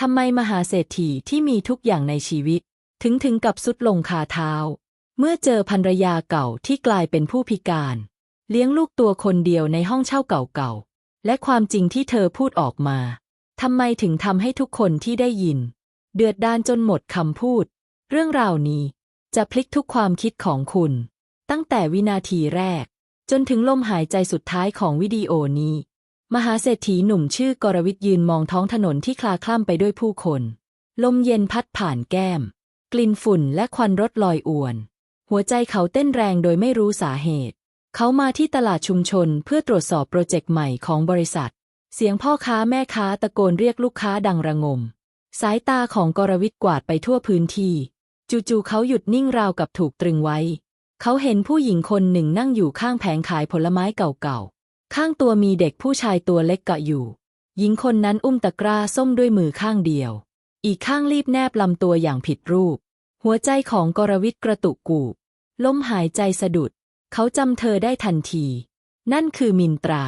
ทำไมมหาเศรษฐีที่มีทุกอย่างในชีวิต ถึงถึงกับสุดลงคาเท้า เมื่อเจอภรรยาเก่าที่กลายเป็นผู้พิการ เลี้ยงลูกตัวคนเดียวในห้องเช่าเก่าๆ และความจริงที่เธอพูดออกมาทำไมถึงทำให้ทุกคนที่ได้ยิน เดือดดานจนหมดคำพูด เรื่องราวนี้จะพลิกทุกความคิดของคุณ ตั้งแต่วินาทีแรก จนถึงลมหายใจสุดท้ายของวิดีโอนี้ มหาเศรษฐีหนุ่มชื่อกรวิทย์ยืนมองท้องถนนที่คลาคล่ำไปด้วยผู้คน ลมเย็นพัดผ่านแก้ม กลิ่นฝุ่นและควันรถลอยอวน หัวใจเขาเต้นแรงโดยไม่รู้สาเหตุ เขามาที่ตลาดชุมชนเพื่อตรวจสอบโปรเจกต์ใหม่ของบริษัท เสียงพ่อค้าแม่ค้าตะโกนเรียกลูกค้าดังระงม สายตาของกรวิทย์กวาดไปทั่วพื้นที่ จู่ๆเขาหยุดนิ่งราวกับถูกตรึงไว้ เขาเห็นผู้หญิงคนหนึ่งนั่งอยู่ข้างแผงขายผลไม้เก่าๆ ข้างตัวมีเด็กผู้ชายตัวเล็กเกาะอยู่ หญิงคนนั้นอุ้มตะกร้าส้มด้วยมือข้างเดียว อีกข้างรีบแนบลำตัวอย่างผิดรูป หัวใจของกรวิทย์กระตุกกูบลมหายใจสะดุด เขาจำเธอได้ทันที นั่นคือมินตรา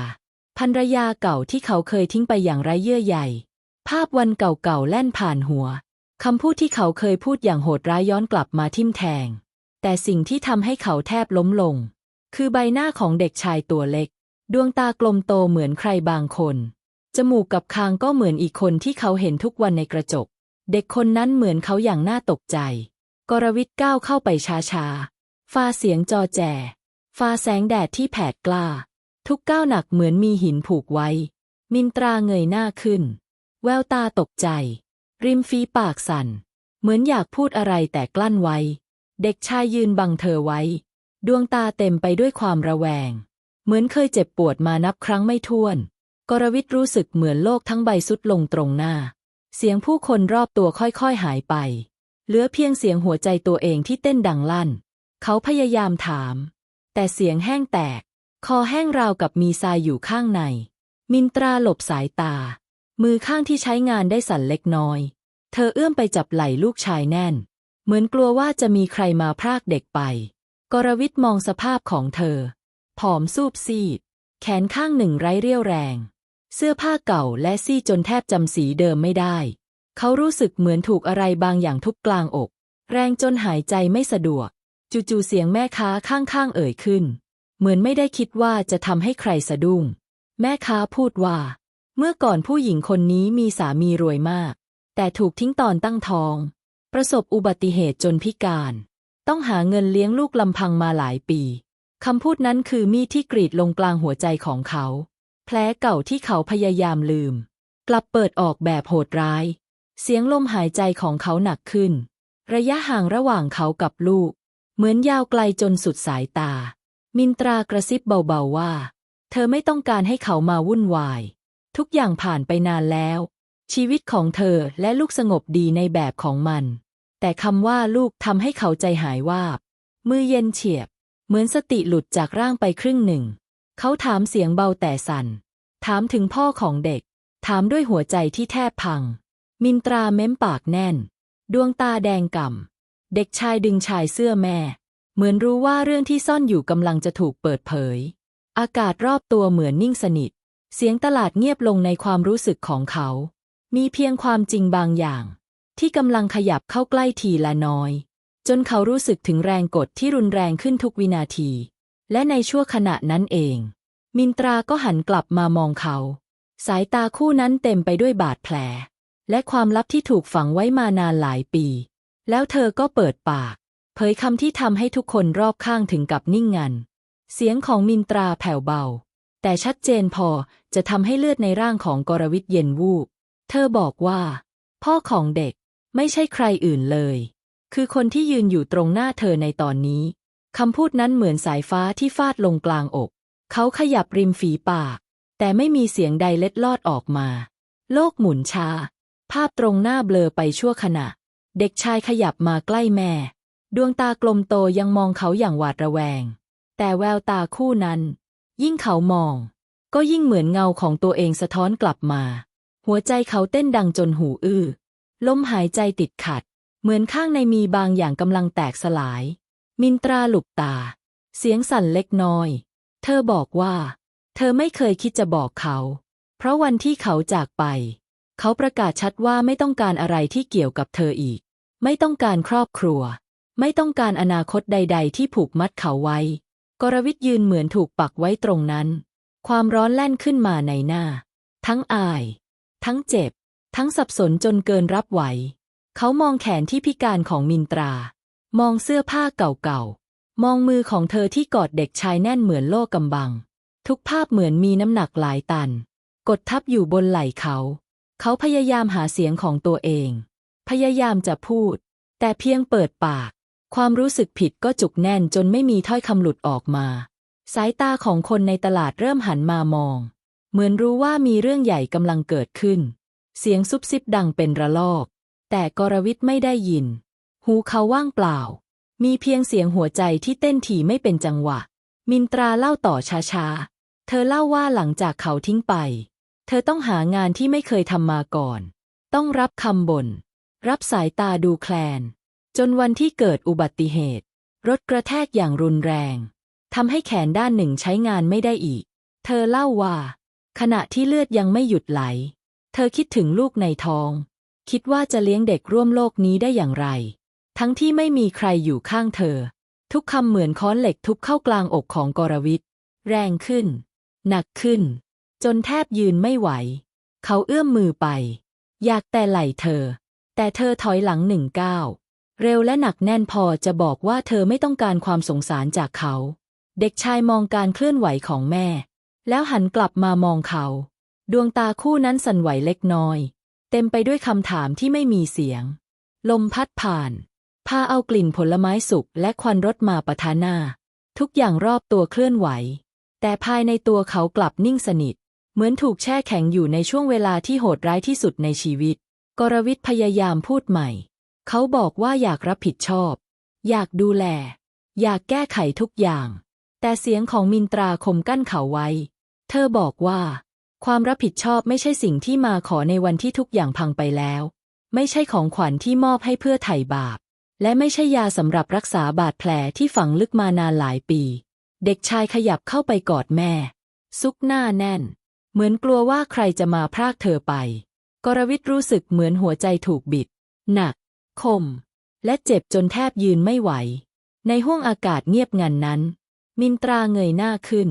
ภรรยาเก่าที่เขาเคยทิ้งไปอย่างไร้เยื่อใยภาพวันเก่าๆแล่นผ่านหัวคำพูดที่เขาเคยพูดอย่างโหดร้ายย้อนกลับมาทิ่มแทง แต่สิ่งที่ทำให้เขาแทบล้มลง คือใบหน้าของเด็กชายตัวเล็ก ดวงตากลมโตเหมือนใครบางคน จมูกกับคางก็เหมือนอีกคนที่เขาเห็นทุกวันในกระจก เด็กคนนั้นเหมือนเขาอย่างน่าตกใจ กรวิทย์ก้าวเข้าไปช้าๆฟ้าเสียงจอแจฟ้าแสงแดดที่แผดกล้า ทุกก้าวหนักเหมือนมีหินผูกไว้ มินตราเงยหน้าขึ้น แววตาตกใจ ริมฝีปากสั่น เหมือนอยากพูดอะไรแต่กลั้นไว้ เด็กชายยืนบังเธอไว้ ดวงตาเต็มไปด้วยความระแวง เหมือนเคยเจ็บปวดมานับครั้งไม่ถ้วน กรวิทรู้สึกเหมือนโลกทั้งใบสุดลงตรงหน้า เสียงผู้คนรอบตัวค่อยๆหายไป เหลือเพียงเสียงหัวใจตัวเองที่เต้นดังลั่น เขาพยายามถาม แต่เสียงแห้งแตก คอแห้งราวกับมีทรายอยู่ข้างใน มินตราหลบสายตา มือข้างที่ใช้งานได้สั่นเล็กน้อย เธอเอื้อมไปจับไหล่ลูกชายแน่น เหมือนกลัวว่าจะมีใครมาพรากเด็กไป กรวิทมองสภาพของเธอ ผอมซูบซีด แขนข้างหนึ่งไร้เรี่ยวแรง เสื้อผ้าเก่าและซีดจนแทบจำสีเดิมไม่ได้ เขารู้สึกเหมือนถูกอะไรบางอย่างทุบกลางอก แรงจนหายใจไม่สะดวก จู่ๆเสียงแม่ค้าข้างๆเอ่ยขึ้น เหมือนไม่ได้คิดว่าจะทำให้ใครสะดุ้ง แม่ค้าพูดว่า เมื่อก่อนผู้หญิงคนนี้มีสามีรวยมาก แต่ถูกทิ้งตอนตั้งท้อง ประสบอุบัติเหตุจนพิการ ต้องหาเงินเลี้ยงลูกลำพังมาหลายปี คำพูดนั้นคือมีดที่กรีดลงกลางหัวใจของเขา แผลเก่าที่เขาพยายามลืม กลับเปิดออกแบบโหดร้าย เสียงลมหายใจของเขาหนักขึ้น ระยะห่างระหว่างเขากับลูก เหมือนยาวไกลจนสุดสายตา มินตรากระซิบเบาๆว่า เธอไม่ต้องการให้เขามาวุ่นวาย ทุกอย่างผ่านไปนานแล้ว ชีวิตของเธอและลูกสงบดีในแบบของมัน แต่คำว่าลูกทำให้เขาใจหายวาบ มือเย็นเฉียบ เหมือนสติหลุดจากร่างไปครึ่งหนึ่ง เขาถามเสียงเบาแต่สัน่น ถามถึงพ่อของเด็ก ถามด้วยหัวใจที่แทบพัง มินตราเม้มปากแน่น ดวงตาแดงก่ำ เด็กชายดึงชายเสื้อแม่ เหมือนรู้ว่าเรื่องที่ซ่อนอยู่กำลังจะถูกเปิดเผย อากาศรอบตัวเหมือนนิ่งสนิท เสียงตลาดเงียบลงในความรู้สึกของเขา มีเพียงความจริงบางอย่าง ที่กำลังขยับเข้าใกล้ทีละน้อย จนเขารู้สึกถึงแรงกดที่รุนแรงขึ้นทุกวินาที และในชั่วขณะนั้นเอง มินตราก็หันกลับมามองเขา สายตาคู่นั้นเต็มไปด้วยบาดแผล และความลับที่ถูกฝังไว้มานานหลายปี แล้วเธอก็เปิดปาก เผยคำที่ทำให้ทุกคนรอบข้างถึงกับนิ่งงัน เสียงของมินตราแผ่วเบา แต่ชัดเจนพอจะทำให้เลือดในร่างของกรวิทย์เย็นวูบ เธอบอกว่า พ่อของเด็กไม่ใช่ใครอื่นเลย คือคนที่ยืนอยู่ตรงหน้าเธอในตอนนี้ คำพูดนั้นเหมือนสายฟ้าที่ฟาดลงกลางอก เขาขยับริมฝีปาก แต่ไม่มีเสียงใดเล็ดลอดออกมา โลกหมุนชา ภาพตรงหน้าเบลอไปชั่วขณะ เด็กชายขยับมาใกล้แม่ ดวงตากลมโตยังมองเขาอย่างหวาดระแวง แต่แววตาคู่นั้น ยิ่งเขามอง ก็ยิ่งเหมือนเงาของตัวเองสะท้อนกลับมา หัวใจเขาเต้นดังจนหูอื้อลมหายใจติดขัด เหมือนข้างในมีบางอย่างกำลังแตกสลาย มินตราหลุบตา เสียงสั่นเล็กน้อย เธอบอกว่า เธอไม่เคยคิดจะบอกเขา เพราะวันที่เขาจากไป เขาประกาศชัดว่าไม่ต้องการอะไรที่เกี่ยวกับเธออีก ไม่ต้องการครอบครัว ไม่ต้องการอนาคตใด ๆ ที่ผูกมัดเขาไว้ กรวิทยืนเหมือนถูกปักไว้ตรงนั้น ความร้อนแล่นขึ้นมาในหน้า ทั้งอาย ทั้งเจ็บ ทั้งสับสนจนเกินรับไหว เขามองแขนที่พิการของมินตรา มองเสื้อผ้าเก่าๆ มองมือของเธอที่กอดเด็กชายแน่นเหมือนโล่กำบัง ทุกภาพเหมือนมีน้ำหนักหลายตัน กดทับอยู่บนไหล่เขา เขาพยายามหาเสียงของตัวเอง พยายามจะพูด แต่เพียงเปิดปาก ความรู้สึกผิดก็จุกแน่นจนไม่มีถ้อยคำหลุดออกมา สายตาของคนในตลาดเริ่มหันมามอง เหมือนรู้ว่ามีเรื่องใหญ่กำลังเกิดขึ้น เสียงซุบซิบดังเป็นระลอก แต่กรวิทไม่ได้ยิน หูเขาว่างเปล่า มีเพียงเสียงหัวใจที่เต้นถี่ไม่เป็นจังหวะ มินตราเล่าต่อช้าๆ เธอเล่าว่าหลังจากเขาทิ้งไป เธอต้องหางานที่ไม่เคยทำมาก่อน ต้องรับคำบ่น รับสายตาดูแคลน จนวันที่เกิดอุบัติเหตุ รถกระแทกอย่างรุนแรงทำให้แขนด้านหนึ่งใช้งานไม่ได้อีก เธอเล่าว่า ขณะที่เลือดยังไม่หยุดไหล เธอคิดถึงลูกในท้อง คิดว่าจะเลี้ยงเด็กร่วมโลกนี้ได้อย่างไร ทั้งที่ไม่มีใครอยู่ข้างเธอ ทุกคำเหมือนค้อนเหล็กทุบเข้ากลางอกของกรวิทแรงขึ้น หนักขึ้น จนแทบยืนไม่ไหว เขาเอื้อมมือไป อยากแต่ไหล่เธอ แต่เธอถอยหลังหนึ่งก้าวเร็วและหนักแน่นพอจะบอกว่าเธอไม่ต้องการความสงสารจากเขา เด็กชายมองการเคลื่อนไหวของแม่ แล้วหันกลับมามองเขา ดวงตาคู่นั้นสั่นไหวเล็กน้อย เต็มไปด้วยคำถามที่ไม่มีเสียง ลมพัดผ่าน พาเอากลิ่นผลไม้สุกและควันรถมาปะทะหน้า ทุกอย่างรอบตัวเคลื่อนไหว แต่ภายในตัวเขากลับนิ่งสนิท เหมือนถูกแช่แข็งอยู่ในช่วงเวลาที่โหดร้ายที่สุดในชีวิต กรวิทย์พยายามพูดใหม่ เขาบอกว่าอยากรับผิดชอบ อยากดูแล อยากแก้ไขทุกอย่าง แต่เสียงของมินตราคมกั้นเขาไว้ เธอบอกว่า ความรับผิดชอบไม่ใช่สิ่งที่มาขอในวันที่ทุกอย่างพังไปแล้ว ไม่ใช่ของขวัญที่มอบให้เพื่อไถ่บาป และไม่ใช่ยาสำหรับรักษาบาดแผลที่ฝังลึกมานานหลายปี เด็กชายขยับเข้าไปกอดแม่ ซุกหน้าแน่น เหมือนกลัวว่าใครจะมาพรากเธอไป กรวิทรู้สึกเหมือนหัวใจถูกบิด หนัก คม และเจ็บจนแทบยืนไม่ไหว ในห้วงอากาศเงียบงันนั้น มินตราเงยหน้าขึ้น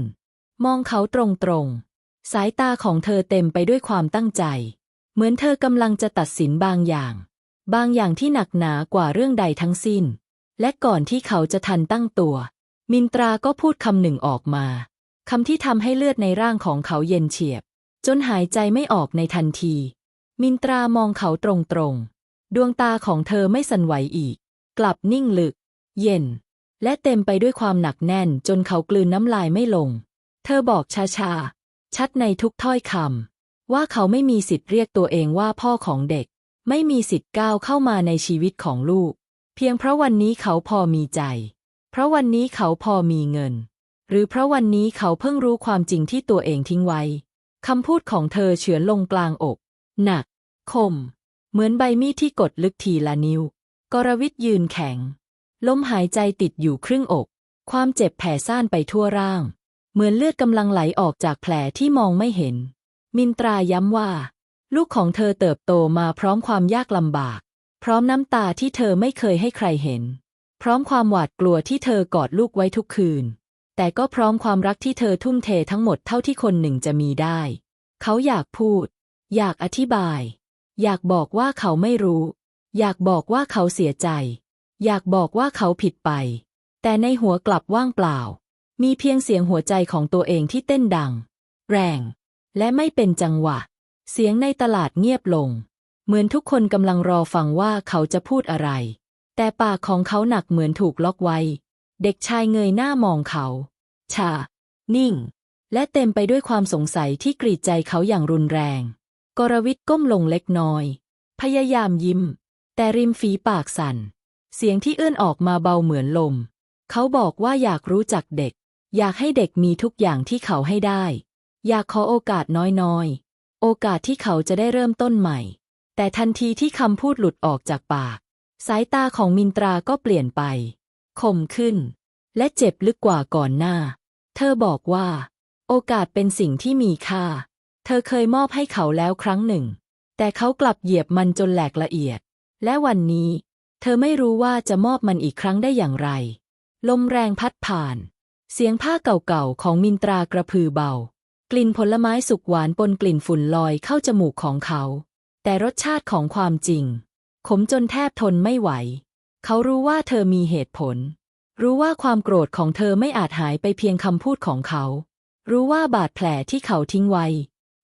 มองเขาตรงๆ สายตาของเธอเต็มไปด้วยความตั้งใจ เหมือนเธอกำลังจะตัดสินบางอย่าง บางอย่างที่หนักหนากว่าเรื่องใดทั้งสิ้น และก่อนที่เขาจะทันตั้งตัว มินตราก็พูดคำหนึ่งออกมาคำที่ทำให้เลือดในร่างของเขาเย็นเฉียบ จนหายใจไม่ออกในทันที มินตรามองเขาตรงๆ ดวงตาของเธอไม่สั่นไหวอีก กลับนิ่งลึก เย็น และเต็มไปด้วยความหนักแน่นจนเขากลืนน้ำลายไม่ลง เธอบอกช้าๆ ชัดในทุกถ้อยคำว่าเขาไม่มีสิทธิ์เรียกตัวเองว่าพ่อของเด็ก ไม่มีสิทธิ์ก้าวเข้ามาในชีวิตของลูก เพียงเพราะวันนี้เขาพอมีใจ เพราะวันนี้เขาพอมีเงิน หรือเพราะวันนี้เขาเพิ่งรู้ความจริงที่ตัวเองทิ้งไว้คำพูดของเธอเฉือนลงกลางอก หนัก คม เหมือนใบมีดที่กดลึกทีละนิ้ว กรวิทยืนแข็ง ลมหายใจติดอยู่ครึ่งอก ความเจ็บแผ่ซ่านไปทั่วร่าง เหมือนเลือดกำลังไหลออกจากแผลที่มองไม่เห็น มินตราย้ำว่า ลูกของเธอเติบโตมาพร้อมความยากลำบาก พร้อมน้ำตาที่เธอไม่เคยให้ใครเห็น พร้อมความหวาดกลัวที่เธอกอดลูกไว้ทุกคืน แต่ก็พร้อมความรักที่เธอทุ่มเททั้งหมดเท่าที่คนหนึ่งจะมีได้ เขาอยากพูด อยากอธิบาย อยากบอกว่าเขาไม่รู้ อยากบอกว่าเขาเสียใจ อยากบอกว่าเขาผิดไป แต่ในหัวกลับว่างเปล่า มีเพียงเสียงหัวใจของตัวเองที่เต้นดัง แรง และไม่เป็นจังหวะ เสียงในตลาดเงียบลง เหมือนทุกคนกำลังรอฟังว่าเขาจะพูดอะไร แต่ปากของเขาหนักเหมือนถูกล็อกไว้ เด็กชายเงยหน้ามองเขา ชา นิ่ง และเต็มไปด้วยความสงสัยที่กรีดใจเขาอย่างรุนแรง กรวิทก้มลงเล็กน้อย พยายามยิ้ม แต่ริมฝีปากสั่น เสียงที่เอื้อนออกมาเบาเหมือนลม เขาบอกว่าอยากรู้จักเด็ก อยากให้เด็กมีทุกอย่างที่เขาให้ได้ อยากขอโอกาสน้อยๆ โอกาสที่เขาจะได้เริ่มต้นใหม่ แต่ทันทีที่คำพูดหลุดออกจากปาก สายตาของมินตราก็เปลี่ยนไปคมขึ้น และเจ็บลึกกว่าก่อนหน้า เธอบอกว่า โอกาสเป็นสิ่งที่มีค่า เธอเคยมอบให้เขาแล้วครั้งหนึ่ง แต่เขากลับเหยียบมันจนแหลกละเอียด และวันนี้ เธอไม่รู้ว่าจะมอบมันอีกครั้งได้อย่างไร ลมแรงพัดผ่าน เสียงผ้าเก่าๆของมินตรากระพือเบา กลิ่นผลไม้สุกหวานปนกลิ่นฝุ่นลอยเข้าจมูกของเขา แต่รสชาติของความจริง ขมจนแทบทนไม่ไหว เขารู้ว่าเธอมีเหตุผล รู้ว่าความโกรธของเธอไม่อาจหายไปเพียงคำพูดของเขา รู้ว่าบาดแผลที่เขาทิ้งไว้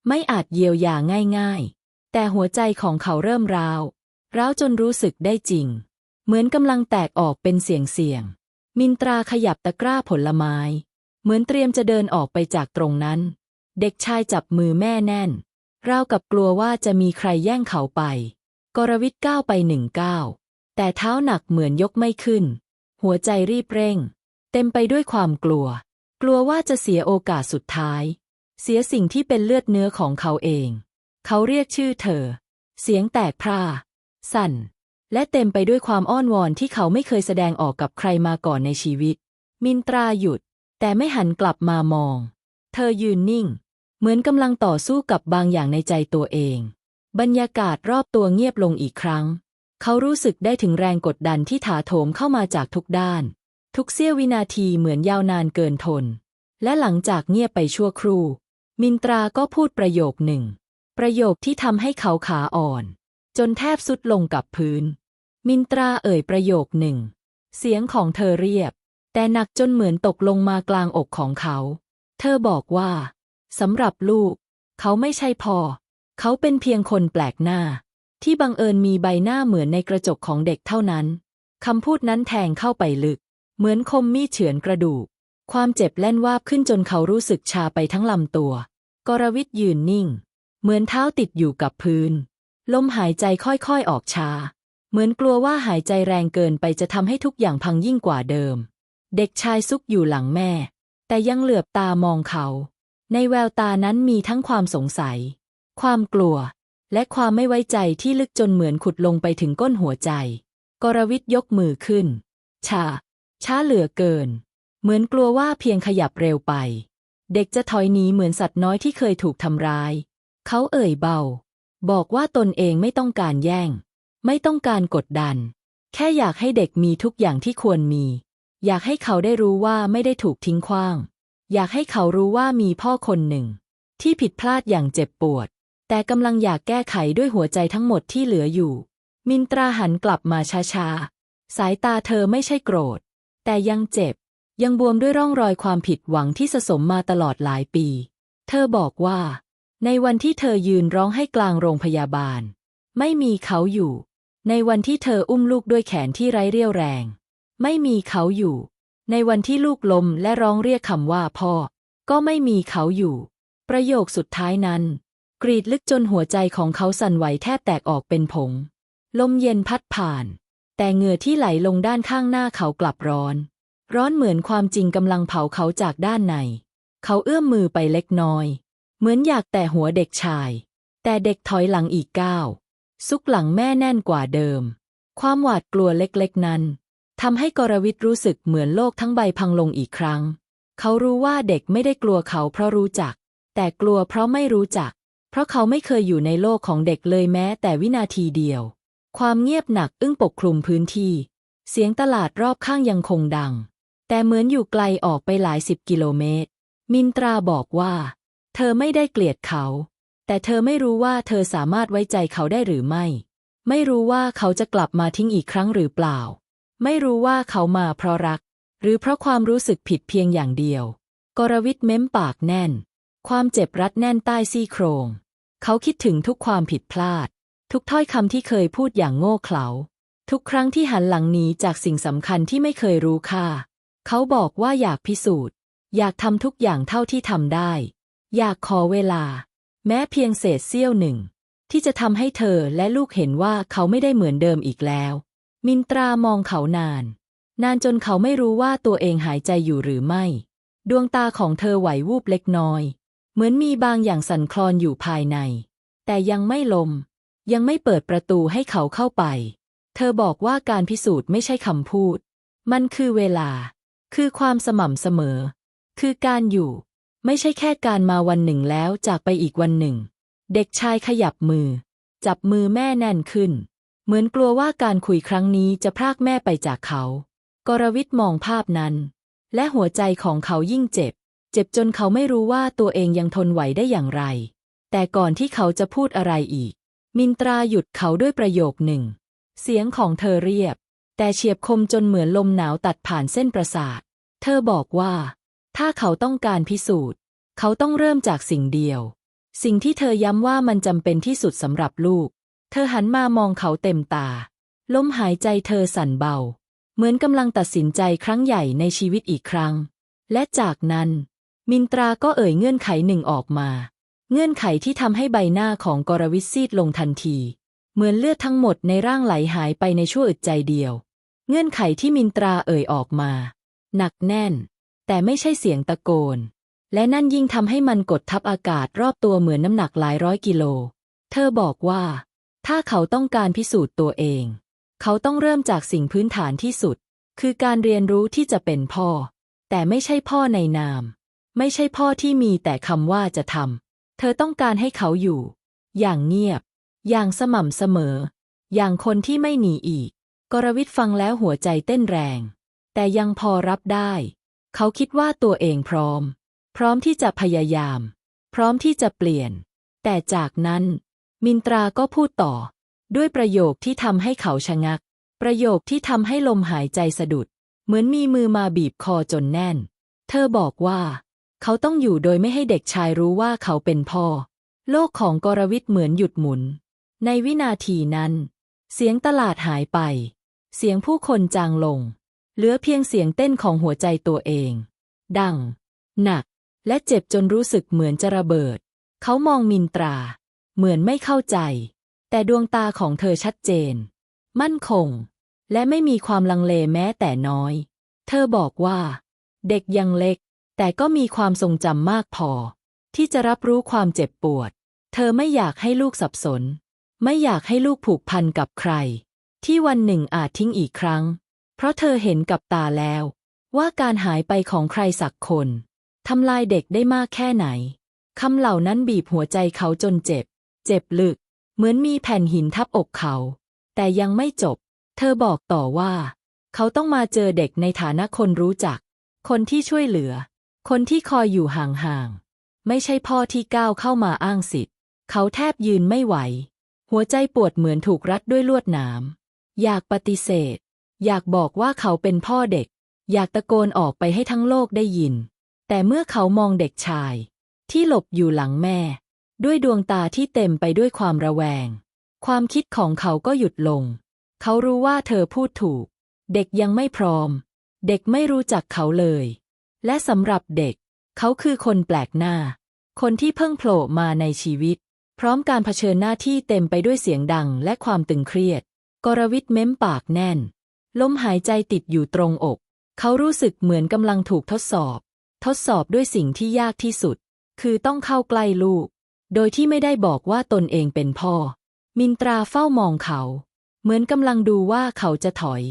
ไม่อาจเยียวยาง่าย ๆ แต่หัวใจของเขาเริ่มร้าวร้าวจนรู้สึกได้จริง เหมือนกำลังแตกออกเป็นเสียงเสียง มินตราขยับตะกร้าผลไม้ เหมือนเตรียมจะเดินออกไปจากตรงนั้น เด็กชายจับมือแม่แน่นราวกับกลัวว่าจะมีใครแย่งเขาไป กรวิทย์ก้าวไปหนึ่งก้าวแต่เท้าหนักเหมือนยกไม่ขึ้น หัวใจรีบเร่ง เต็มไปด้วยความกลัว กลัวว่าจะเสียโอกาสสุดท้าย เสียสิ่งที่เป็นเลือดเนื้อของเขาเอง เขาเรียกชื่อเธอ เสียงแตกพร่า สั่น และเต็มไปด้วยความอ้อนวอนที่เขาไม่เคยแสดงออกกับใครมาก่อนในชีวิต มินตราหยุด แต่ไม่หันกลับมามอง เธอยืนนิ่ง เหมือนกำลังต่อสู้กับบางอย่างในใจตัวเอง บรรยากาศรอบตัวเงียบลงอีกครั้ง เขารู้สึกได้ถึงแรงกดดันที่ถาโถมเข้ามาจากทุกด้าน ทุกเสี้ยววินาทีเหมือนยาวนานเกินทน และหลังจากเงียบไปชั่วครู่ มินตราก็พูดประโยคหนึ่ง ประโยคที่ทำให้เขาขาอ่อน จนแทบสุดลงกับพื้น มินตราเอ่ยประโยคหนึ่ง เสียงของเธอเรียบ แต่หนักจนเหมือนตกลงมากลางอกของเขา เธอบอกว่าสำหรับลูก เขาไม่ใช่พอ เขาเป็นเพียงคนแปลกหน้า ที่บังเอิญมีใบหน้าเหมือนในกระจกของเด็กเท่านั้นคำพูดนั้นแทงเข้าไปลึก เหมือนคมมีดเฉือนกระดูก ความเจ็บแล่นวาบขึ้นจนเขารู้สึกชาไปทั้งลำตัว กรวิทยืนนิ่ง เหมือนเท้าติดอยู่กับพื้น ลมหายใจค่อยๆออกชา เหมือนกลัวว่าหายใจแรงเกินไปจะทำให้ทุกอย่างพังยิ่งกว่าเดิม เด็กชายซุกอยู่หลังแม่ แต่ยังเหลือบตามองเขา ในแววตานั้นมีทั้งความสงสัย ความกลัว และความไม่ไว้ใจที่ลึกจนเหมือนขุดลงไปถึงก้นหัวใจ กรวิทยกมือขึ้น ช้า ช้าเหลือเกิน เหมือนกลัวว่าเพียงขยับเร็วไป เด็กจะถอยหนีเหมือนสัตว์น้อยที่เคยถูกทำร้าย เขาเอ่ยเบา บอกว่าตนเองไม่ต้องการแย่ง ไม่ต้องการกดดัน แค่อยากให้เด็กมีทุกอย่างที่ควรมี อยากให้เขาได้รู้ว่าไม่ได้ถูกทิ้งขว้าง อยากให้เขารู้ว่ามีพ่อคนหนึ่ง ที่ผิดพลาดอย่างเจ็บปวด แต่กำลังอยากแก้ไขด้วยหัวใจทั้งหมดที่เหลืออยู่ มินตราหันกลับมาช้าๆ สายตาเธอไม่ใช่โกรธ แต่ยังเจ็บ ยังบวมด้วยร่องรอยความผิดหวังที่สะสมมาตลอดหลายปี เธอบอกว่า ในวันที่เธอยืนร้องให้กลางโรงพยาบาล ไม่มีเขาอยู่ ในวันที่เธออุ้มลูกด้วยแขนที่ไร้เรี่ยวแรง ไม่มีเขาอยู่ ในวันที่ลูกลมและร้องเรียกคำว่าพ่อ ก็ไม่มีเขาอยู่ ประโยคสุดท้ายนั้น กรีดลึกจนหัวใจของเขาสั่นไหวแทบแตกออกเป็นผง ลมเย็นพัดผ่าน แต่เหงื่อที่ไหลลงด้านข้างหน้าเขากลับร้อน ร้อนเหมือนความจริงกำลังเผาเขาจากด้านใน เขาเอื้อมมือไปเล็กน้อย เหมือนอยากแต่หัวเด็กชาย แต่เด็กถอยหลังอีกก้าว ซุกหลังแม่แน่นกว่าเดิม ความหวาดกลัวเล็กๆนั้นทำให้กรวิทรู้สึกเหมือนโลกทั้งใบพังลงอีกครั้ง เขารู้ว่าเด็กไม่ได้กลัวเขาเพราะรู้จัก แต่กลัวเพราะไม่รู้จัก เพราะเขาไม่เคยอยู่ในโลกของเด็กเลยแม้แต่วินาทีเดียว ความเงียบหนักอึ้งปกคลุมพื้นที่ เสียงตลาดรอบข้างยังคงดัง แต่เหมือนอยู่ไกลออกไปหลายสิบกิโลเมตร มินตราบอกว่า เธอไม่ได้เกลียดเขา แต่เธอไม่รู้ว่าเธอสามารถไว้ใจเขาได้หรือไม่ ไม่รู้ว่าเขาจะกลับมาทิ้งอีกครั้งหรือเปล่า ไม่รู้ว่าเขามาเพราะรัก หรือเพราะความรู้สึกผิดเพียงอย่างเดียว กรวิทเม้มปากแน่น ความเจ็บรัดแน่นใต้ซี่โครง เขาคิดถึงทุกความผิดพลาด ทุกถ้อยคำที่เคยพูดอย่างโง่เขลา ทุกครั้งที่หันหลังหนีจากสิ่งสำคัญที่ไม่เคยรู้ค่า เขาบอกว่าอยากพิสูจน์ อยากทำทุกอย่างเท่าที่ทำได้ อยากขอเวลา แม้เพียงเศษเสี้ยวหนึ่ง ที่จะทำให้เธอและลูกเห็นว่าเขาไม่ได้เหมือนเดิมอีกแล้ว มินตรามองเขานาน นานจนเขาไม่รู้ว่าตัวเองหายใจอยู่หรือไม่ ดวงตาของเธอไหววูบเล็กน้อย เหมือนมีบางอย่างสั่นคลอนอยู่ภายใน แต่ยังไม่ลม ยังไม่เปิดประตูให้เขาเข้าไป เธอบอกว่าการพิสูจน์ไม่ใช่คำพูด มันคือเวลา คือความสม่ำเสมอ คือการอยู่ ไม่ใช่แค่การมาวันหนึ่งแล้วจากไปอีกวันหนึ่ง เด็กชายขยับมือ จับมือแม่แน่นขึ้น เหมือนกลัวว่าการคุยครั้งนี้จะพรากแม่ไปจากเขา กรวิทมองภาพนั้น และหัวใจของเขายิ่งเจ็บ เจ็บจนเขาไม่รู้ว่าตัวเองยังทนไหวได้อย่างไร แต่ก่อนที่เขาจะพูดอะไรอีก มินตราหยุดเขาด้วยประโยคหนึ่ง เสียงของเธอเรียบ แต่เฉียบคมจนเหมือนลมหนาวตัดผ่านเส้นประสาท เธอบอกว่า ถ้าเขาต้องการพิสูจน์ เขาต้องเริ่มจากสิ่งเดียว สิ่งที่เธอย้ำว่ามันจำเป็นที่สุดสำหรับลูก เธอหันมามองเขาเต็มตา ลมหายใจเธอสั่นเบา เหมือนกำลังตัดสินใจครั้งใหญ่ในชีวิตอีกครั้ง และจากนั้น มินตราก็เอ่ยเงื่อนไขหนึ่งออกมา เงื่อนไขที่ทำให้ใบหน้าของกรวิทซีดลงทันที เหมือนเลือดทั้งหมดในร่างไหลหายไปในชั่วอึดใจเดียว เงื่อนไขที่มินตราเอ่ยออกมา หนักแน่น แต่ไม่ใช่เสียงตะโกน และนั่นยิ่งทำให้มันกดทับอากาศรอบตัวเหมือนน้ำหนักหลายร้อยกิโล เธอบอกว่า ถ้าเขาต้องการพิสูจน์ตัวเอง เขาต้องเริ่มจากสิ่งพื้นฐานที่สุด คือการเรียนรู้ที่จะเป็นพ่อ แต่ไม่ใช่พ่อในนาม ไม่ใช่พ่อที่มีแต่คำว่าจะทำเธอต้องการให้เขาอยู่ อย่างเงียบ อย่างสม่ำเสมอ อย่างคนที่ไม่หนีอีก กรวิทฟังแล้วหัวใจเต้นแรง แต่ยังพอรับได้ เขาคิดว่าตัวเองพร้อม พร้อมที่จะพยายาม พร้อมที่จะเปลี่ยน แต่จากนั้น มินตราก็พูดต่อ ด้วยประโยคที่ทำให้เขาชะงัก ประโยคที่ทำให้ลมหายใจสะดุด เหมือนมีมือมาบีบคอจนแน่น เธอบอกว่า เขาต้องอยู่โดยไม่ให้เด็กชายรู้ว่าเขาเป็นพ่อ โลกของกรวิทเหมือนหยุดหมุน ในวินาทีนั้น เสียงตลาดหายไป เสียงผู้คนจางลง เหลือเพียงเสียงเต้นของหัวใจตัวเอง ดัง หนัก และเจ็บจนรู้สึกเหมือนจะระเบิด เขามองมินตรา เหมือนไม่เข้าใจ แต่ดวงตาของเธอชัดเจน มั่นคง และไม่มีความลังเลแม้แต่น้อย เธอบอกว่า เด็กยังเล็ก แต่ก็มีความทรงจำมากพอ ที่จะรับรู้ความเจ็บปวด เธอไม่อยากให้ลูกสับสน ไม่อยากให้ลูกผูกพันกับใคร ที่วันหนึ่งอาจทิ้งอีกครั้ง ราะเธอเห็นกับตาแล้ว ว่าการหายไปของใครสักคนทำลายเด็กได้มากแค่ไหนคำเหล่านั้นบีบหัวใจเขาจนเจ็บ เจ็บลึก เหมือนมีแผ่นหินทับอกเขา แต่ยังไม่จบ เธอบอกต่อว่า เขาต้องมาเจอเด็กในฐานะคนรู้จัก คนที่ช่วยเหลือ คนที่คอยอยู่ห่างๆ ไม่ใช่พ่อที่ก้าวเข้ามาอ้างสิทธิ์ เขาแทบยืนไม่ไหว หัวใจปวดเหมือนถูกรัดด้วยลวดหนาม อยากปฏิเสธ อยากบอกว่าเขาเป็นพ่อเด็ก อยากตะโกนออกไปให้ทั้งโลกได้ยิน แต่เมื่อเขามองเด็กชาย ที่หลบอยู่หลังแม่ ด้วยดวงตาที่เต็มไปด้วยความระแวง ความคิดของเขาก็หยุดลง เขารู้ว่าเธอพูดถูก เด็กยังไม่พร้อม เด็กไม่รู้จักเขาเลย และสำหรับเด็ก เขาคือคนแปลกหน้า คนที่เพิ่งโผล่มาในชีวิต พร้อมการเผชิญหน้าที่เต็มไปด้วยเสียงดังและความตึงเครียด กรวิทเม้มปากแน่น ลมหายใจติดอยู่ตรงอก เขารู้สึกเหมือนกำลังถูกทดสอบ ทดสอบด้วยสิ่งที่ยากที่สุด คือต้องเข้าใกล้ลูก โดยที่ไม่ได้บอกว่าตนเองเป็นพ่อ มินตราเฝ้ามองเขา เหมือนกำลังดูว่าเขาจะถอย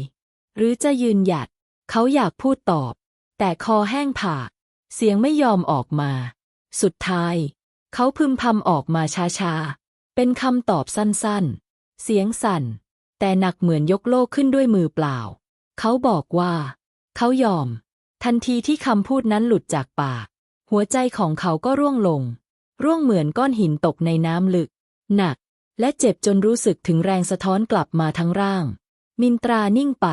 หรือจะยืนหยัด เขาอยากพูดตอบ แต่คอแห้งผาก เสียงไม่ยอมออกมา สุดท้าย เขาพึมพำออกมาช้าๆ เป็นคำตอบสั้นๆ เสียงสั่น แต่หนักเหมือนยกโลกขึ้นด้วยมือเปล่า เขาบอกว่า เขายอม ทันทีที่คำพูดนั้นหลุดจากปาก หัวใจของเขาก็ร่วงลง ร่วงเหมือนก้อนหินตกในน้ำลึก หนัก และเจ็บจนรู้สึกถึงแรงสะท้อนกลับมาทั้งร่าง มินตรานิ่งไป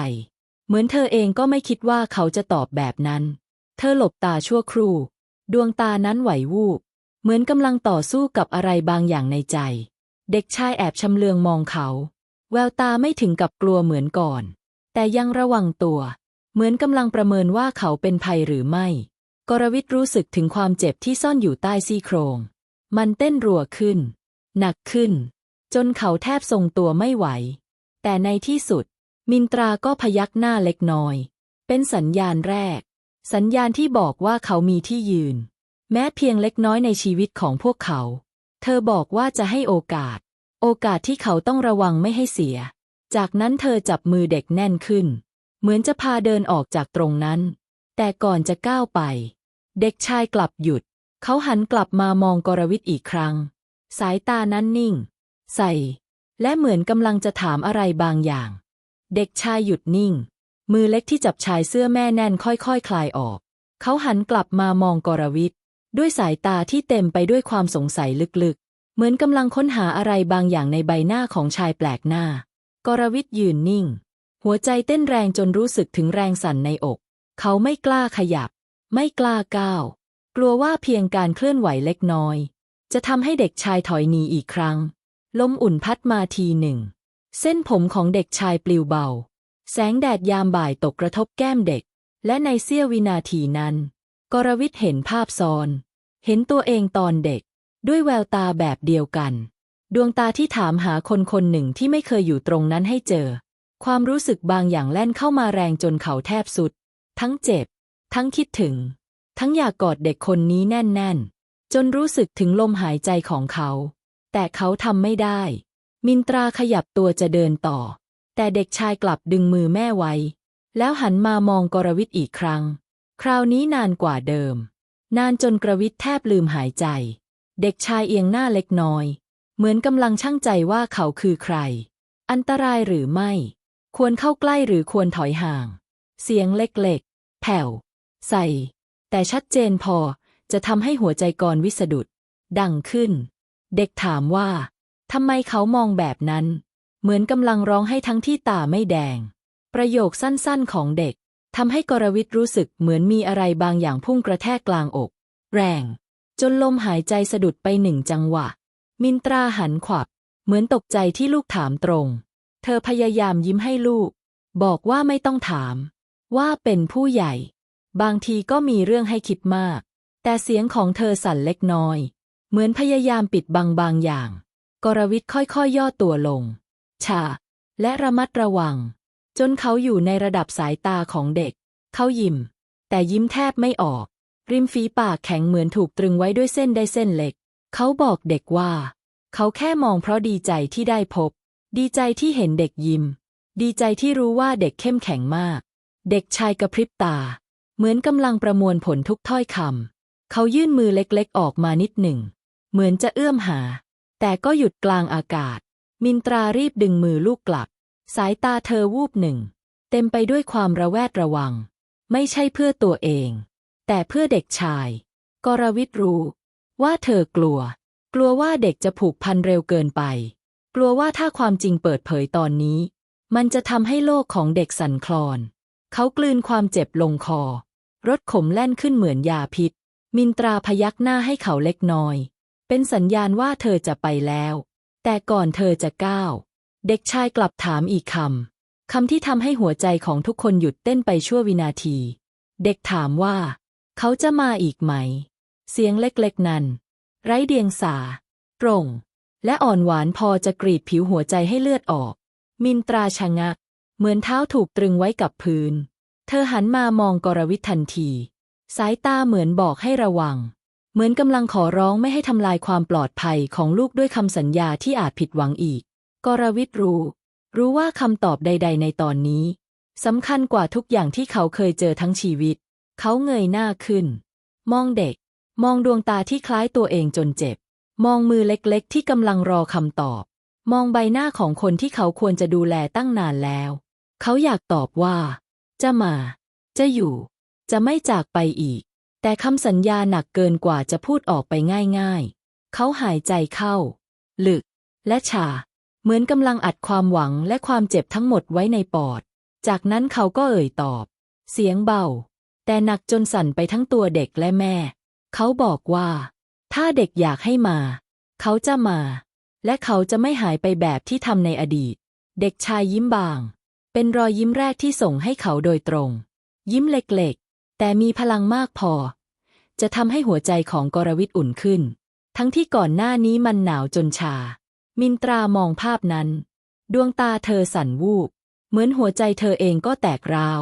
เหมือนเธอเองก็ไม่คิดว่าเขาจะตอบแบบนั้น เธอหลบตาชั่วครู่ ดวงตานั้นไหววูบเหมือนกำลังต่อสู้กับอะไรบางอย่างในใจ เด็กชายแอบชำเลืองมองเขา แววตาไม่ถึงกับกลัวเหมือนก่อน แต่ยังระวังตัว เหมือนกำลังประเมินว่าเขาเป็นภัยหรือไม่ กรวิทรู้สึกถึงความเจ็บที่ซ่อนอยู่ใต้ซี่โครง มันเต้นรัวขึ้น หนักขึ้น จนเขาแทบทรงตัวไม่ไหว แต่ในที่สุด มินตราก็พยักหน้าเล็กน้อย เป็นสัญญาณแรก สัญญาณที่บอกว่าเขามีที่ยืน แม้เพียงเล็กน้อยในชีวิตของพวกเขา เธอบอกว่าจะให้โอกาส โอกาสที่เขาต้องระวังไม่ให้เสีย จากนั้นเธอจับมือเด็กแน่นขึ้น เหมือนจะพาเดินออกจากตรงนั้น แต่ก่อนจะก้าวไป เด็กชายกลับหยุด เขาหันกลับมามองกรวิทย์อีกครั้ง สายตานั้นนิ่ง ใส่ และเหมือนกำลังจะถามอะไรบางอย่าง เด็กชายหยุดนิ่ง มือเล็กที่จับชายเสื้อแม่แน่นค่อยๆคคลายออก เขาหันกลับมามองกรวิทย์ด้วยสายตาที่เต็มไปด้วยความสงสัยลึกๆ เหมือนกำลังค้นหาอะไรบางอย่างในใบหน้าของชายแปลกหน้ากรวิทยืนนิ่ง หัวใจเต้นแรงจนรู้สึกถึงแรงสั่นในอก เขาไม่กล้าขยับ ไม่กล้าก้าว กลัวว่าเพียงการเคลื่อนไหวเล็กน้อย จะทำให้เด็กชายถอยหนีอีกครั้ง ลมอุ่นพัดมาทีหนึ่ง เส้นผมของเด็กชายปลิวเบา แสงแดดยามบ่ายตกกระทบแก้มเด็ก และในเสี้ยววินาทีนั้น กรวิทย์เห็นภาพซ้อน เห็นตัวเองตอนเด็ก ด้วยแววตาแบบเดียวกัน ดวงตาที่ถามหาคนคนหนึ่งที่ไม่เคยอยู่ตรงนั้นให้เจอ ความรู้สึกบางอย่างแล่นเข้ามาแรงจนเขาแทบสุด ทั้งเจ็บ ทั้งคิดถึง ทั้งอยากกอดเด็กคนนี้แน่นๆ จนรู้สึกถึงลมหายใจของเขา แต่เขาทำไม่ได้ มินตราขยับตัวจะเดินต่อ แต่เด็กชายกลับดึงมือแม่ไว้ แล้วหันมามองกรวิทย์อีกครั้ง คราวนี้นานกว่าเดิม นานจนกรวิทย์แทบลืมหายใจ เด็กชายเอียงหน้าเล็กน้อย เหมือนกำลังช่างใจว่าเขาคือใคร อันตรายหรือไม่ ควรเข้าใกล้หรือควรถอยห่าง เสียงเล็กๆ แผ่ว ใส่ แต่ชัดเจนพอจะทำให้หัวใจกรวิสดุด ดังขึ้น เด็กถามว่าทำไมเขามองแบบนั้น เหมือนกำลังร้องให้ทั้งที่ตาไม่แดง ประโยคสั้นๆของเด็กทำให้กรวิทรู้สึกเหมือนมีอะไรบางอย่างพุ่งกระแทกกลางอก แรง จนลมหายใจสะดุดไปหนึ่งจังหวะ มินตราหันขวับ เหมือนตกใจที่ลูกถามตรง เธอพยายามยิ้มให้ลูก บอกว่าไม่ต้องถาม ว่าเป็นผู้ใหญ่ บางทีก็มีเรื่องให้คิดมาก แต่เสียงของเธอสั่นเล็กน้อย เหมือนพยายามปิดบังบางอย่าง กรวิทค่อยๆยย่อตัวลง ชา และระมัดระวัง จนเขาอยู่ในระดับสายตาของเด็ก เขายิ้ม แต่ยิ้มแทบไม่ออก ริมฝีปากแข็งเหมือนถูกตรึงไว้ด้วยเส้นได้เส้นเหล็ก เขาบอกเด็กว่า เขาแค่มองเพราะดีใจที่ได้พบ ดีใจที่เห็นเด็กยิ้ม ดีใจที่รู้ว่าเด็กเข้มแข็งมาก เด็กชายกระพริบตา เหมือนกำลังประมวลผลทุกถ้อยคำเขายื่นมือเล็กๆออกมานิดหนึ่ง เหมือนจะเอื้อมหา แต่ก็หยุดกลางอากาศ มินตรารีบดึงมือลูกกลับ สายตาเธอวูบหนึ่ง เต็มไปด้วยความระแวดระวัง ไม่ใช่เพื่อตัวเอง แต่เพื่อเด็กชาย กรวิทรู้ ว่าเธอกลัว กลัวว่าเด็กจะผูกพันเร็วเกินไป กลัวว่าถ้าความจริงเปิดเผยตอนนี้ มันจะทำให้โลกของเด็กสั่นคลอน เขากลืนความเจ็บลงคอ รถขมแล่นขึ้นเหมือนยาพิษ มินตราพยักหน้าให้เขาเล็กน้อย เป็นสัญญาณว่าเธอจะไปแล้ว แต่ก่อนเธอจะก้าว เด็กชายกลับถามอีกคำคำที่ทำให้หัวใจของทุกคนหยุดเต้นไปชั่ววินาที เด็กถามว่า เขาจะมาอีกไหม เสียงเล็กๆนั้น ไร้เดียงสา ตรง และอ่อนหวานพอจะกรีดผิวหัวใจให้เลือดออก มินตราชะงัก เหมือนเท้าถูกตรึงไว้กับพื้น เธอหันมามองกรวิททันที สายตาเหมือนบอกให้ระวัง เหมือนกำลังขอร้องไม่ให้ทำลายความปลอดภัยของลูกด้วยคำสัญญาที่อาจผิดหวังอีก กรวิทรู้ รู้ว่าคำตอบใด ๆ ในตอนนี้สำคัญกว่าทุกอย่างที่เขาเคยเจอทั้งชีวิต เขาเงยหน้าขึ้น มองเด็ก มองดวงตาที่คล้ายตัวเองจนเจ็บ มองมือเล็กๆ ที่กำลังรอคำตอบ มองใบหน้าของคนที่เขาควรจะดูแลตั้งนานแล้ว เขาอยากตอบว่า จะมา จะอยู่ จะไม่จากไปอีก แต่คำสัญญาหนักเกินกว่าจะพูดออกไปง่ายๆ เขาหายใจเข้า ลึก และชา เหมือนกำลังอัดความหวังและความเจ็บทั้งหมดไว้ในปอด จากนั้นเขาก็เอ่ยตอบ เสียงเบา แต่หนักจนสั่นไปทั้งตัวเด็กและแม่ เขาบอกว่า ถ้าเด็กอยากให้มา เขาจะมา และเขาจะไม่หายไปแบบที่ทำในอดีต เด็กชายยิ้มบาง เป็นรอยยิ้มแรกที่ส่งให้เขาโดยตรง ยิ้มเล็กๆ แต่มีพลังมากพอ จะทำให้หัวใจของกรวิทอุ่นขึ้น ทั้งที่ก่อนหน้านี้มันหนาวจนชา มินตรามองภาพนั้น ดวงตาเธอสั่นวูบ เหมือนหัวใจเธอเองก็แตกราว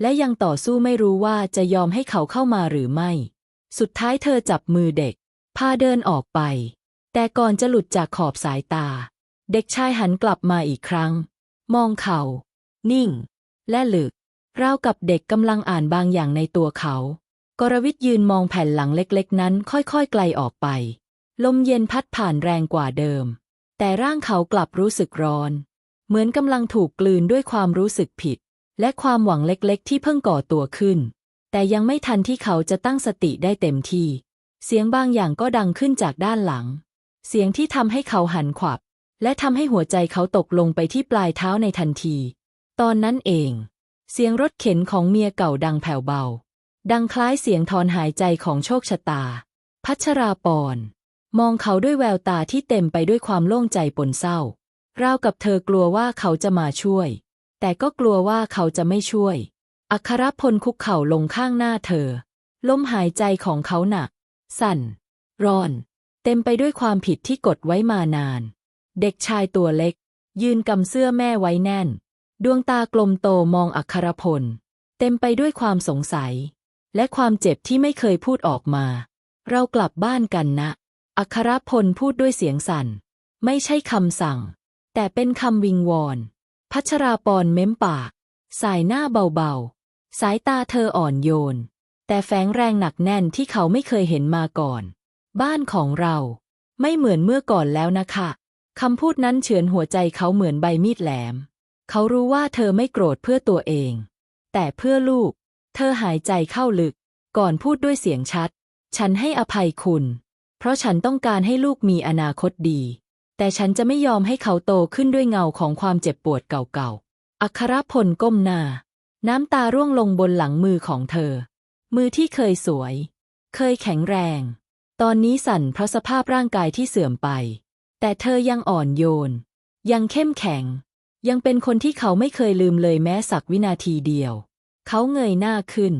และยังต่อสู้ไม่รู้ว่าจะยอมให้เขาเข้ามาหรือไม่ สุดท้ายเธอจับมือเด็ก พาเดินออกไป แต่ก่อนจะหลุดจากขอบสายตา เด็กชายหันกลับมาอีกครั้ง มองเขา นิ่ง และลึกราวกับเด็กกำลังอ่านบางอย่างในตัวเขา กรวิทยืนมองแผ่นหลังเล็กๆ นั้นค่อยๆ ไกลออกไป ลมเย็นพัดผ่านแรงกว่าเดิม แต่ร่างเขากลับรู้สึกร้อน เหมือนกำลังถูกกลืนด้วยความรู้สึกผิด และความหวังเล็กๆ ที่เพิ่งก่อตัวขึ้น แต่ยังไม่ทันที่เขาจะตั้งสติได้เต็มที่ เสียงบางอย่างก็ดังขึ้นจากด้านหลัง เสียงที่ทำให้เขาหันขวับ และทำให้หัวใจเขาตกลงไปที่ปลายเท้าในทันที ตอนนั้นเอง เสียงรถเข็นของเมียเก่าดังแผ่วเบา ดังคล้ายเสียงถอนหายใจของโชคชะตา พัชราปอนมองเขาด้วยแววตาที่เต็มไปด้วยความโล่งใจปนเศร้าราวกับเธอกลัวว่าเขาจะมาช่วย แต่ก็กลัวว่าเขาจะไม่ช่วย อัครพลคุกเข่าลงข้างหน้าเธอ ลมหายใจของเขาหนัก สั่น ร้อน เต็มไปด้วยความผิดที่กดไว้มานาน เด็กชายตัวเล็ก ยืนกำเสื้อแม่ไว้แน่น ดวงตากลมโตมองอัครพล เต็มไปด้วยความสงสัย และความเจ็บที่ไม่เคยพูดออกมา เรากลับบ้านกันนะ อัครพลพูดด้วยเสียงสั่น ไม่ใช่คำสั่ง แต่เป็นคำวิงวอน พัชราปอนเม้มปาก สายหน้าเบาๆ สายตาเธออ่อนโยน แต่แฝงแรงหนักแน่นที่เขาไม่เคยเห็นมาก่อน บ้านของเราไม่เหมือนเมื่อก่อนแล้วนะคะคำพูดนั้นเฉือนหัวใจเขาเหมือนใบมีดแหลม เขารู้ว่าเธอไม่โกรธเพื่อตัวเอง แต่เพื่อลูก เธอหายใจเข้าลึก ก่อนพูดด้วยเสียงชัด ฉันให้อภัยคุณ เพราะฉันต้องการให้ลูกมีอนาคตดี แต่ฉันจะไม่ยอมให้เขาโตขึ้นด้วยเงาของความเจ็บปวดเก่าๆ อัครพลก้มหน้า น้ำตาร่วงลงบนหลังมือของเธอ มือที่เคยสวย เคยแข็งแรง ตอนนี้สั่นเพราะสภาพร่างกายที่เสื่อมไป แต่เธอยังอ่อนโยน ยังเข้มแข็ง ยังเป็นคนที่เขาไม่เคยลืมเลยแม้สักวินาทีเดียว เขาเงยหน้าขึ้น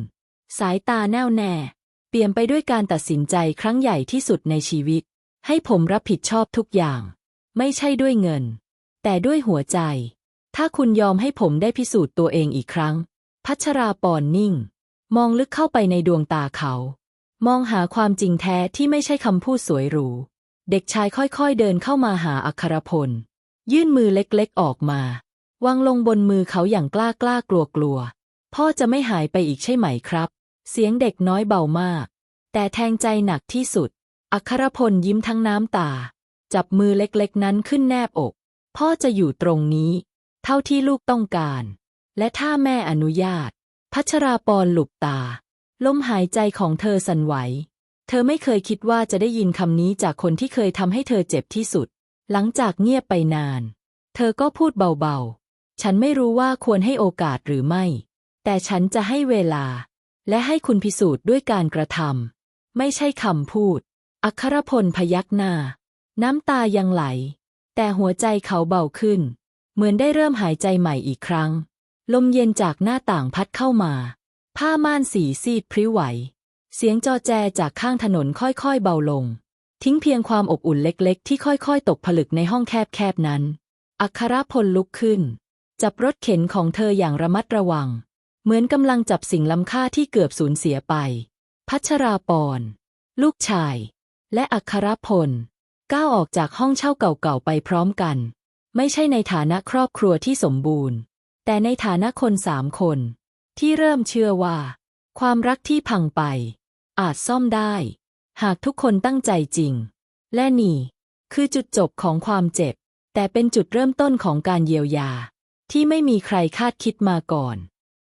สายตาแน่วแน่ เปลี่ยมไปด้วยการตัดสินใจครั้งใหญ่ที่สุดในชีวิต ให้ผมรับผิดชอบทุกอย่าง ไม่ใช่ด้วยเงิน แต่ด้วยหัวใจ ถ้าคุณยอมให้ผมได้พิสูจน์ตัวเองอีกครั้ง พัชราปอนนิ่ง มองลึกเข้าไปในดวงตาเขา มองหาความจริงแท้ที่ไม่ใช่คำพูดสวยหรู เด็กชายค่อยๆเดินเข้ามาหาอัครพล ยื่นมือเล็กๆออกมาวางลงบนมือเขาอย่างกล้ากล้ากลัวกลัว พ่อจะไม่หายไปอีกใช่ไหมครับ เสียงเด็กน้อยเบามาก แต่แทงใจหนักที่สุด อัครพลยิ้มทั้งน้ำตา จับมือเล็กๆนั้นขึ้นแนบอก พ่อจะอยู่ตรงนี้ เท่าที่ลูกต้องการ และถ้าแม่อนุญาต พัชราปอนหลุบตา ลมหายใจของเธอสั่นไหว เธอไม่เคยคิดว่าจะได้ยินคำนี้จากคนที่เคยทำให้เธอเจ็บที่สุด หลังจากเงียบไปนาน เธอก็พูดเบาๆ ฉันไม่รู้ว่าควรให้โอกาสหรือไม่ แต่ฉันจะให้เวลา และให้คุณพิสูจน์ด้วยการกระทำไม่ใช่คำพูด อัครพลพยักหน้า น้ำตายังไหล แต่หัวใจเขาเบาขึ้น เหมือนได้เริ่มหายใจใหม่อีกครั้ง ลมเย็นจากหน้าต่างพัดเข้ามา ผ้าม่านสีซีดพริ้วไหว เสียงจอแจจากข้างถนนค่อยๆเบาลง ทิ้งเพียงความอบอุ่นเล็กๆ ที่ค่อยๆ ตกผลึกในห้องแคบๆนั้น อัครพลลุกขึ้น จับรถเข็นของเธออย่างระมัดระวัง เหมือนกำลังจับสิ่งล้ำค่าที่เกือบสูญเสียไป พัชราปอนลูกชาย และอัครพล ก้าวออกจากห้องเช่าเก่าๆไปพร้อมกัน ไม่ใช่ในฐานะครอบครัวที่สมบูรณ์ แต่ในฐานะคนสามคน ที่เริ่มเชื่อว่า ความรักที่พังไป อาจซ่อมได้ หากทุกคนตั้งใจจริง และนี่ คือจุดจบของความเจ็บ แต่เป็นจุดเริ่มต้นของการเยียวยา ที่ไม่มีใครคาดคิดมาก่อน